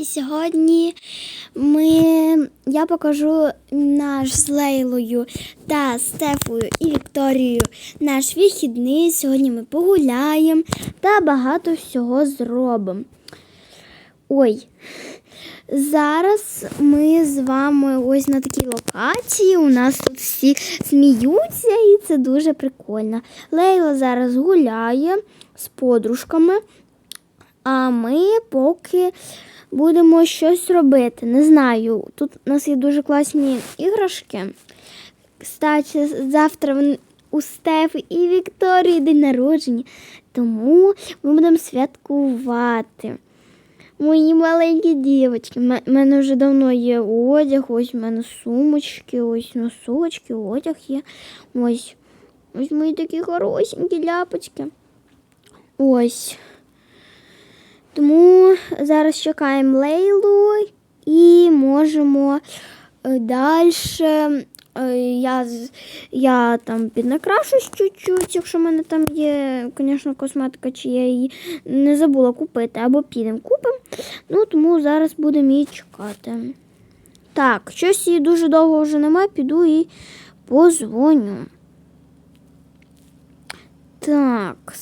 і сьогодні ми, я покажу наш з Лейлою та Стефою і Вікторією наш вихідний. Сьогодні ми погуляємо та багато всього зробимо. Ой, зараз ми з вами ось на такій локації. У нас тут всі сміються, і це дуже прикольно. Лейла зараз гуляє з подружками. А ми поки будемо щось робити. Не знаю. Тут у нас є дуже класні іграшки. Кстати, завтра у Стефи і Вікторії день народження. Тому ми будемо святкувати. Мої маленькі дівчатки. У мене вже давно є одяг, ось у мене сумочки, ось носочки, одяг є. Ось. Ось мої такі хорошенькі ляпочки. Ось. Тому зараз чекаємо Лейлу і можемо далі. Я, я там піднакрашусь чуть-чуть, якщо в мене там є, звісно, косметика, чи я її не забула купити, або підемо купимо. Ну, тому зараз будемо її чекати. Так, щось її дуже довго вже немає, піду і позвоню. Так.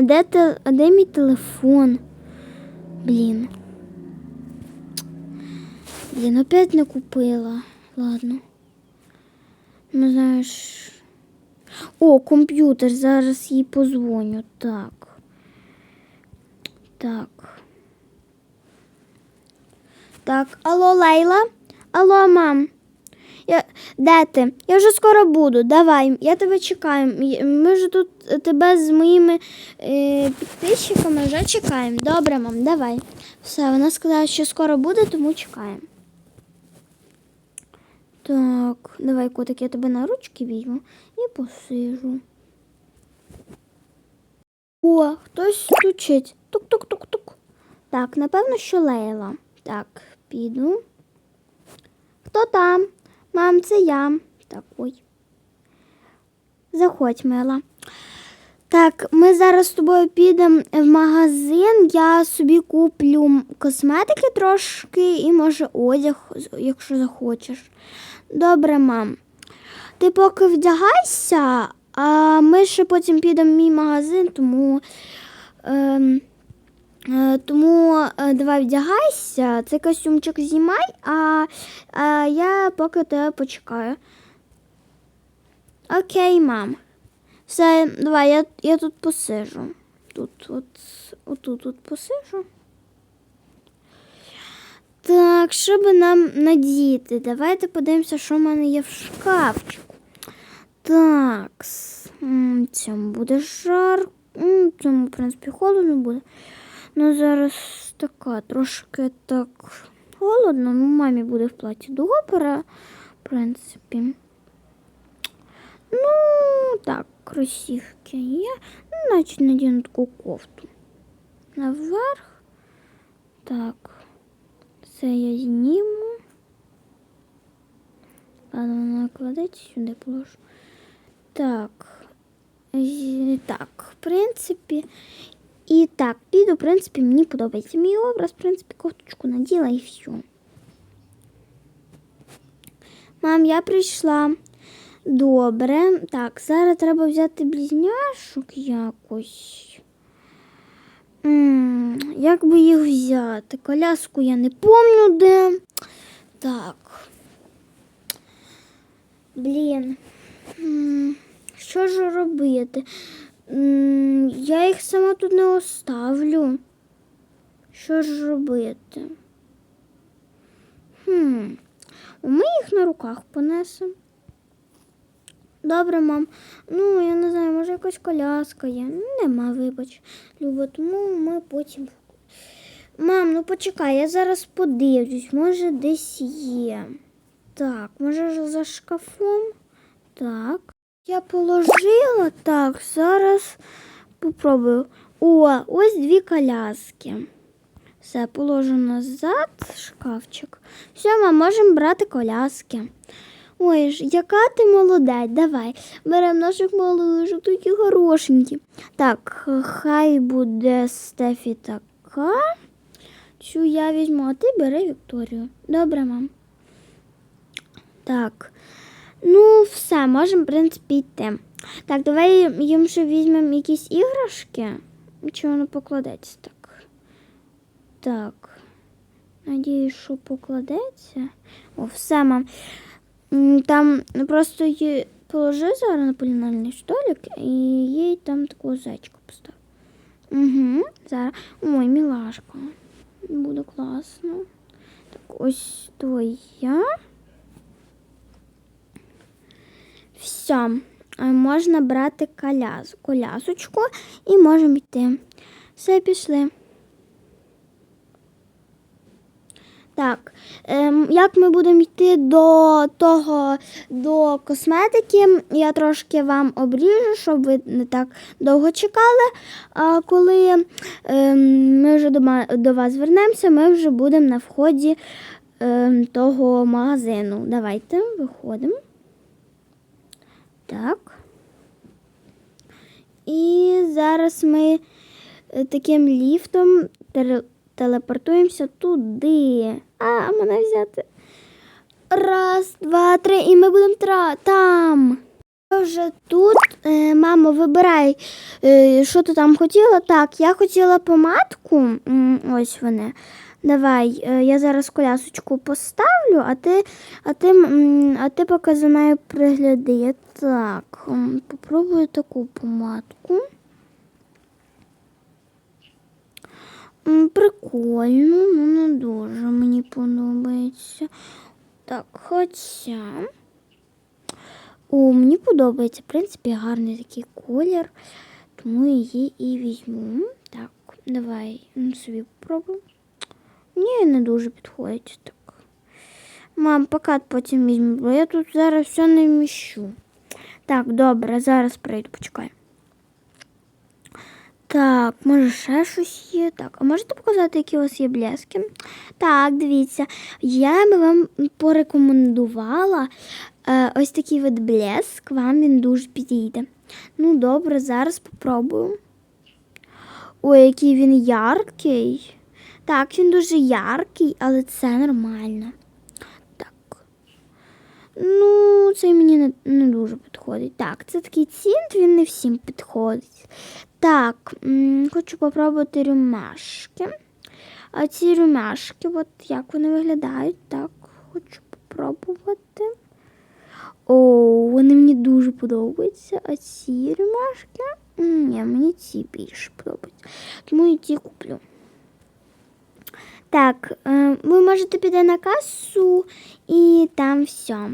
А де, те, а де мій телефон? Блін. Блін, опять не купила. Ладно. Ну, знаєш. О, комп'ютер. Зараз їй позвоню. Так. Так. Так, алло, Лейла? Алло, мам. Я... Де ти? Я вже скоро буду. Давай, я тебе чекаю. Ми вже тут е, тебе з моїми е, підписчиками вже чекаємо. Добре, мам, давай. Все, вона сказала, що скоро буде, тому чекаємо. Так, давай, котик, я тебе на ручки візьму і посижу. О, хтось стучить. Тук-тук-тук-тук. Так, напевно, що Лейла. Так, піду. Хто там? Мам, це я. Так. Заходь, мила. Так, ми зараз з тобою підемо в магазин. Я собі куплю косметики трошки і, може, одяг, якщо захочеш. Добре, мам. Ти поки вдягайся, а ми ще потім підемо в мій магазин, тому. Ем, Тому е, давай вдягайся, цей костюмчик знімай, а, а я поки тебе почекаю. Окей, мам. Все, давай, я, я тут посижу. Тут, от, отут от посижу. Так, що би нам надіти? Давайте подивимося, що в мене є в шкафчику. Так, цьому буде жар, цьому, в принципі, холодно буде. Ну, зараз така трошки так холодно. Ну, мамі буде в платі до опера, в принципі. Ну, так, кросівки є. Ну, значить, надіну таку кофту. Наверх. Так. Це я зніму. Ладно, вона кладеться сюди положу. Так. З- Так, в принципі. І так, піду, в принципі, мені подобається мій образ, в принципі, кофточку наділа і все. Мам, я прийшла. Добре. Так, зараз треба взяти близняшок якось. м як би їх взяти? Коляску я не помню де. Так. Блін. М, Що ж робити? Я їх сама тут не оставлю. Що ж робити? Хм. Ми їх на руках понесемо. Добре, мам. Ну, я не знаю, може якась коляска є. Нема, вибач, Люба, тому ми потім. Мам, ну почекай, я зараз подивлюсь, може десь є. Так, може за шкафом? Так. Я положила так, зараз попробую. О, ось дві коляски. Все, положу назад шкафчик. Все, ми можемо брати коляски. Ой, ж, яка ти молодець, давай. Беремо наших малишок, такі хорошенькі. Так, хай буде Стефі така. Цю я візьму, а ти бери Вікторію. Добре, мам. Так. Ну, все, можемо, в принципі, йти. Так, давай їм ще візьмемо якісь іграшки. Чи воно покладеться так? Так. Надіюсь, що покладеться. О, все, мам. Там просто її положи зараз на полінальний столик і їй там такого зайчика постав. Угу, зараз. Ой, мілашка. Буде класно. Так, ось твоя. Все. Можна брати коляс, колясочку і можемо йти. Все, пішли. Так, ем, як ми будемо йти до того, до косметики, я трошки вам обріжу, щоб ви не так довго чекали. А коли ем, ми вже до, вас вернемося, ми вже будемо на вході ем, того магазину. Давайте виходимо. Так. І зараз ми е, таким ліфтом телепортуємося туди. А, мене взяти. Раз, два, три, і ми будемо тра- там. Вже тут, е, мамо, вибирай, е, що ти там хотіла. Так, я хотіла помадку. Ось вони. Давай, е, я зараз колясочку поставлю, а ти, а ти, а ти поки за нею пригляди. Так, м, попробую таку помадку. Прикольно, ну не дуже мені подобається. Так, хоча. О, мені подобається, в принципі, гарний такий колір, тому її і візьму. Так, давай ну, собі попробуємо. Мені не дуже підходить так. Мам, покат потім візьму, бо я тут зараз все не вміщу. Так, добре, зараз прийду, почекай. Так, може ще щось є. Так, а можете показати, які у вас є блески? Так, дивіться, я би вам порекомендувала е, ось такий вид блеск, вам він дуже підійде. Ну, добре, зараз попробую. Ой, який він яркий. Так, він дуже яркий, але це нормально. Так. Ну, цей мені не, не дуже підходить. Так, це такий цінт, він не всім підходить. Так, хочу попробувати рюмашки. А ці рюмашки, от як вони виглядають, так, хочу попробувати. О, вони мені дуже подобаються. А ці рюмашки? Ні, мені ці більше подобаються. Тому і ці куплю. Так, е, ви можете піти на касу і там все.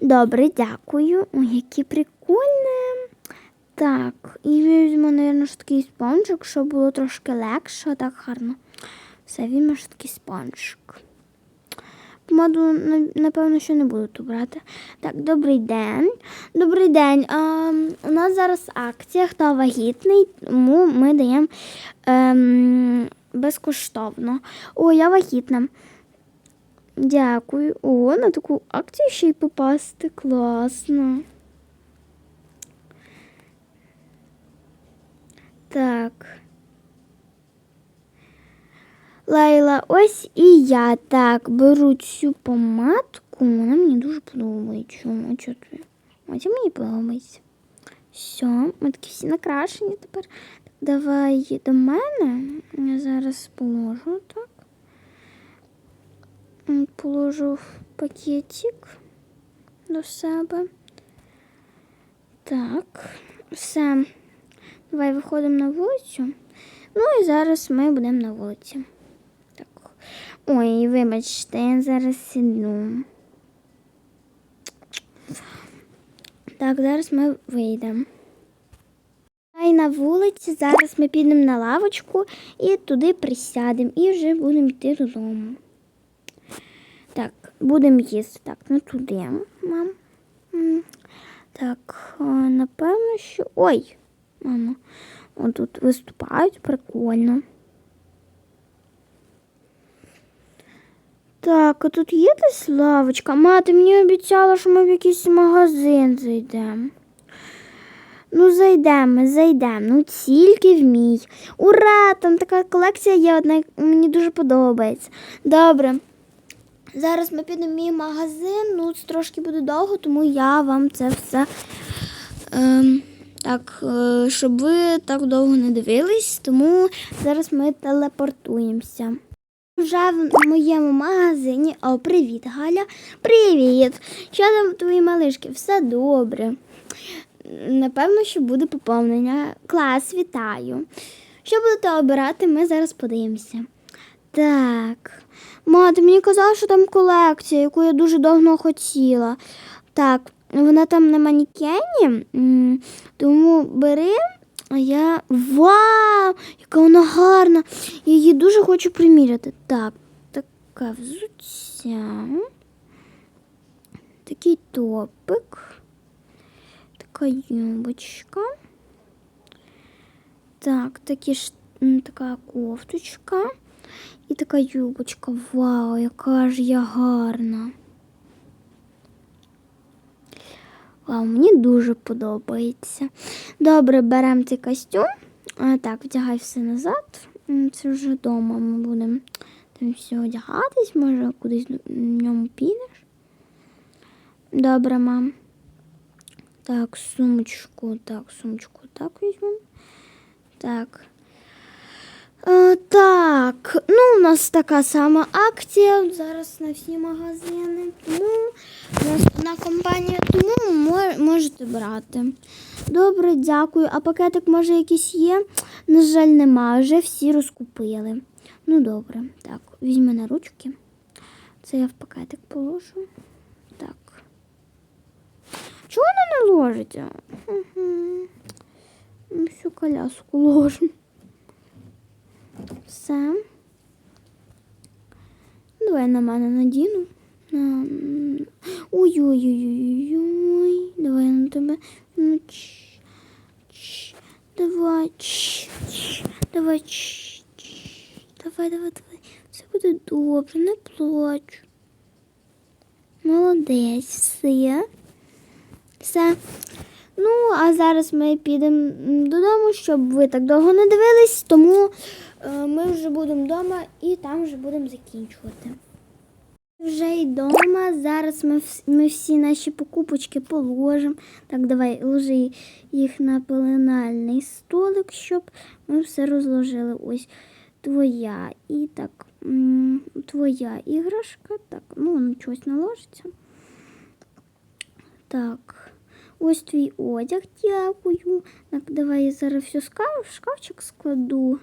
Добре, дякую. Ой, які прикольне. Так, і візьму, мабуть, такий спонжик, щоб було трошки легше, так гарно. Все, візьму такий спонжик. Помаду, напевно, що не буду тут брати. Так, добрий день. Добрий день. А, у нас зараз акція, хто вагітний, тому ми даємо ем, безкоштовно. О, я вагітна. Дякую. О, на таку акцію ще й попасти. Класно. Так. Лайла, ось і я так беру цю помадку. Вона мені дуже подобається. Ось мені подобається. Все, ми такі всі накрашені тепер. Давай до мене. Я зараз положу так. Положу пакетик до себе. Так, все. Давай виходимо на вулицю. Ну і зараз ми будемо на вулиці. Так. Ой, вибачте, я зараз сіду. Так, зараз ми вийдемо. На вулиці зараз ми підемо на лавочку і туди присядемо і вже будемо йти додому. Так, будемо їсти. Так, не туди, мам. Так, напевно, що. Ой, мама. Тут виступають, прикольно. Так, а тут є десь лавочка? Мати мені обіцяла, що ми в якийсь магазин зайдемо. Ну, зайдемо, зайдемо. Ну, тільки вмій. Ура! Там така колекція є одна, мені дуже подобається. Добре. Зараз ми підемо в мій магазин. Ну, це трошки буде довго, тому я вам це все. Ем, так, е, щоб ви так довго не дивились, тому зараз ми телепортуємося. Вже в моєму магазині. О, привіт, Галя. Привіт! Що там твої малишки? Все добре. Напевно, що буде поповнення. Клас, вітаю. Що будете обирати, ми зараз подивимося. Так. Ма, ти мені казала, що там колекція, яку я дуже давно хотіла. Так, вона там на манікені, тому бери. А я. Вау! Яка вона гарна! Я її дуже хочу приміряти. Так, така взуття. Такий топик. Юбочка. Так, такі ж, така кофточка. І така юбочка. Вау, яка ж я гарна. Вау, мені дуже подобається. Добре, беремо цей костюм. А, так, вдягай все назад. Це вже вдома ми будемо там все одягатись, може кудись в ньому підеш. Добре, мам. Так, сумочку, так, сумочку так візьмемо. Так. Е, так, ну у нас така сама акція зараз на всі магазини. Тому у нас одна компанія, тому можете брати. Добре, дякую. А пакетик може якийсь є? На жаль, нема. Вже всі розкупили. Ну добре, так, візьми на ручки. Це я в пакетик положу. Чого вона не ложиться? Ну, Всю коляску ложимо. Все. Давай на мене надіну. На... Ой-ой-ой-ой-ой. Давай на тебе. Ну, ч- Давай. ч- Давай. ч- ч- Давай, давай, давай. Все буде добре, не плач. Молодець, все. Все. Ну, а зараз ми підемо додому, щоб ви так довго не дивились, тому е, ми вже будемо вдома і там вже будемо закінчувати. Вже й вдома. Зараз ми, ми всі наші покупочки положимо. Так, давай, ложи їх на пеленальний столик, щоб ми все розложили. Ось твоя і так, твоя іграшка. Так, ну воно чогось наложиться. Так. Ось твій одяг, дякую. Так, давай я зараз все скав, в шкафчик складу.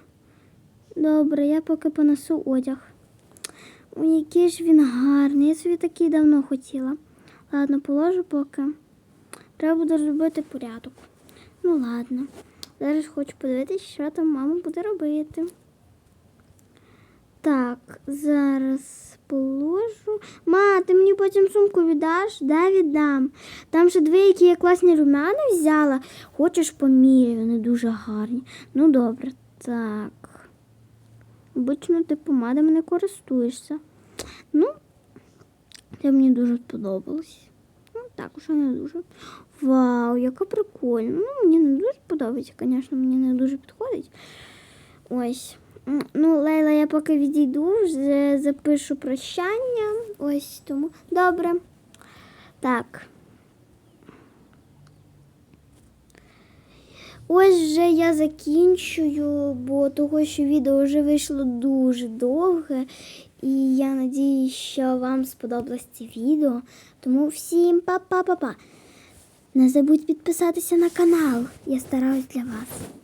Добре, я поки понесу одяг. Ой, який ж він гарний. Я собі такий давно хотіла. Ладно, положу поки. Треба буде зробити порядок. Ну ладно. Зараз хочу подивитися, що там мама буде робити. Так, зараз положу. Ма, ти мені потім сумку віддаш? Да, віддам. Там ще дві, які я класні румяни взяла. Хочеш поміряю, вони дуже гарні. Ну добре, так. Обично ти помадами не користуєшся. Ну, це мені дуже сподобалось. Ну, так, уже не дуже. Вау, яка прикольна. Ну, мені не дуже подобається, звісно, мені не дуже підходить. Ось. Ну, Лейла, я поки відійду, вже запишу прощання. Ось тому. Добре. Так. Ось вже я закінчую, бо того, що відео вже вийшло дуже довге. І я надію, що вам сподобалось це відео. Тому всім па-па-па-па. Не забудь підписатися на канал. Я стараюсь для вас.